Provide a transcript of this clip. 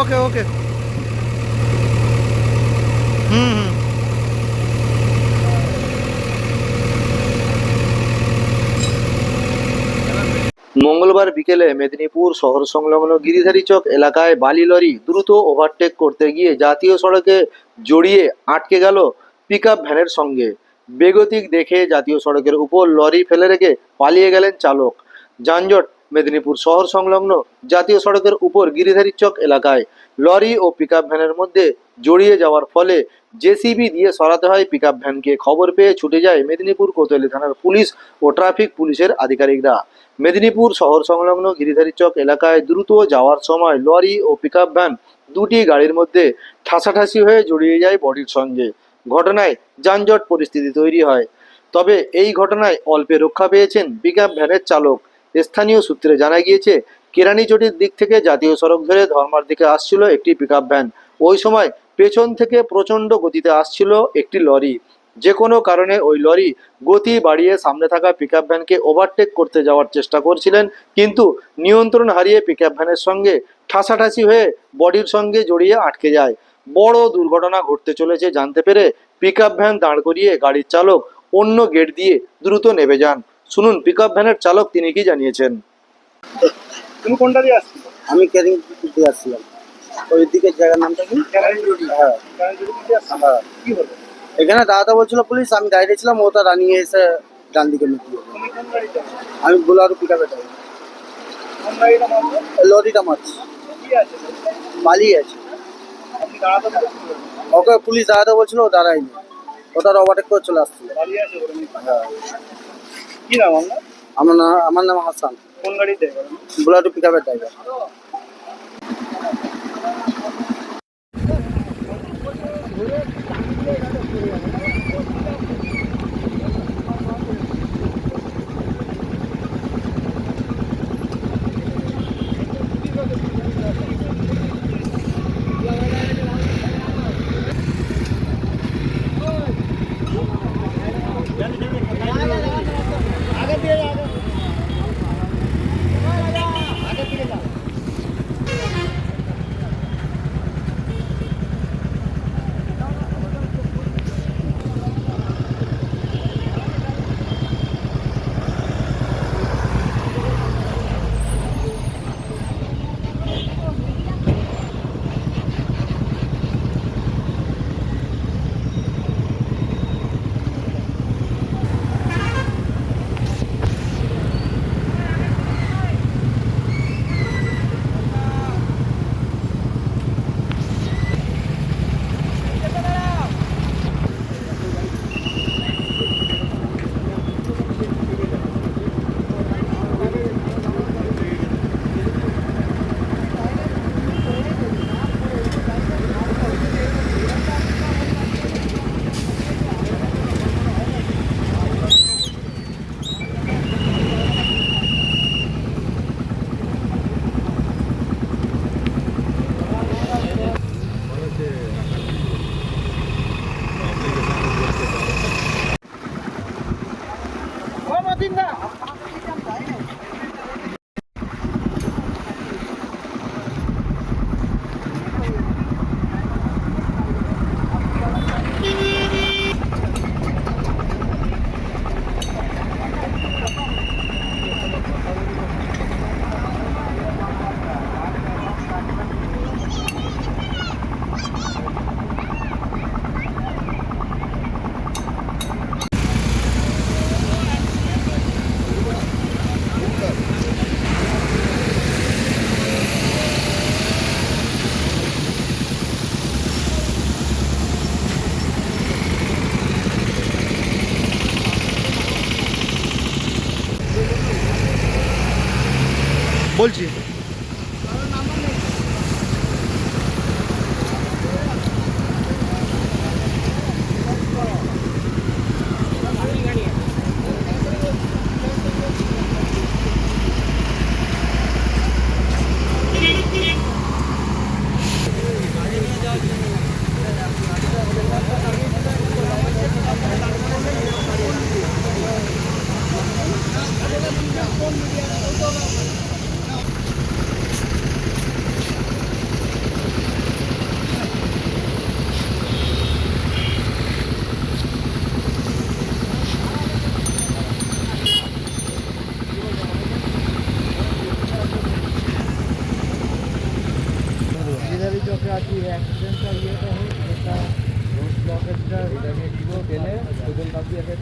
ওকে ওকে। হুম হুম। মঙ্গলবার বিকেলে মেদিনীপুর শহর সংলগ্ন গিরিধারী চক এলাকায় বালি লরি দ্রুত ওভারটেক করতে গিয়ে জাতীয় সড়কে জড়িয়ে আটকে গেল পিকআপ ভ্যানের সঙ্গে। বেগতিক দেখে জাতীয় সড়কের উপর লরি ফেলে রেখে পালিয়ে গেলেন চালক। যানজট মেদিনীপুর শহর সংলগ্ন জাতীয় সড়কের উপর গিরিধারী চক এলাকায় লরি ও পিকআপ ভ্যানের মধ্যে জড়িয়ে যাওয়ার ফলে জেসিবি দিয়ে সরাতে হয় পিকআপ ভ্যানকে খবর পেয়ে ছুটে যায় মেদিনীপুর কোতোয়ালি থানার পুলিশ ও ট্রাফিক পুলিশের আধিকারিকরা। মেদিনীপুর শহর সংলগ্ন গিরিধারী চক এলাকায় দ্রুত যাওয়ার সময় লরি ও পিকআপ ভ্যান দুটি গাড়ির মধ্যে ঠাসাঠাসি হয়ে জড়িয়ে যায় বডির সঙ্গে। ঘটনায় যানজট পরিস্থিতি তৈরি হয়। তবে এই ঘটনায় অল্পে রক্ষা পেয়েছেন পিকআপ ভ্যানের চালক। স্থানীয় সূত্রে জানা গিয়েছে কেরানীচটির দিক থেকে জাতীয় সড়ক ধরে ধর্মার দিকে আসছিল একটি পিকআপ ভ্যান ওই সময় পেছন থেকে প্রচণ্ড গতিতে আসছিল একটি লরি। যে কোনো কারণে ওই লরি গতি বাড়িয়ে সামনে থাকা পিকআপ ভ্যানকে ওভারটেক করতে যাওয়ার চেষ্টা করছিলেন, কিন্তু নিয়ন্ত্রণ হারিয়ে পিকআপ ভ্যানের সঙ্গে ঠাসাঠাসি হয়ে বডির সঙ্গে জড়িয়ে আটকে যায়। বড় দুর্ঘটনা ঘটতে চলেছে জানতে পেরে পিকআপ ভ্যান দাঁড় করিয়ে গাড়ির চালক অন্য গেট দিয়ে দ্রুত নেমে যান। শুনুন পিকআপ ভ্যানের চালক তিনি কি জানিয়েছেন? তুমি কোনটা দিয়ে আসছিল? আমি ক্যারিং দিয়ে আসছিলাম। ওই দিকের জায়গার নামটা কি? হ্যাঁ। হ্যাঁ। কি হলো? এখানে দাদা বলছিল পুলিশ আমি গাড়িতে ছিলাম ও তারা নিয়ে এসে ডান দিকে মিটিয়ে তুমি কোন গাড়িতে আমি বোলারও পিক আপে মারলো? লরিটা মাছ কি আছে? ওকে পুলিশ দাঁড়াতে বলছিল ও দাঁড়ায়নি। ও তারা ওভারটেক করে চলে আসছিল। দাঁড়িয়ে আছে বলে হ্যাঁ। কি নাম আপনার? আমার নাম আমার নাম হাসান। কোন গাড়িতে বোলারও পিক আপের ড্রাইভার বলছি। কি অ্যাক্সিডেন্টটা ইয়েটা হোক এটা রোড ব্লকেজটা এটাকে দিব গেলে সুজন কাপড় একে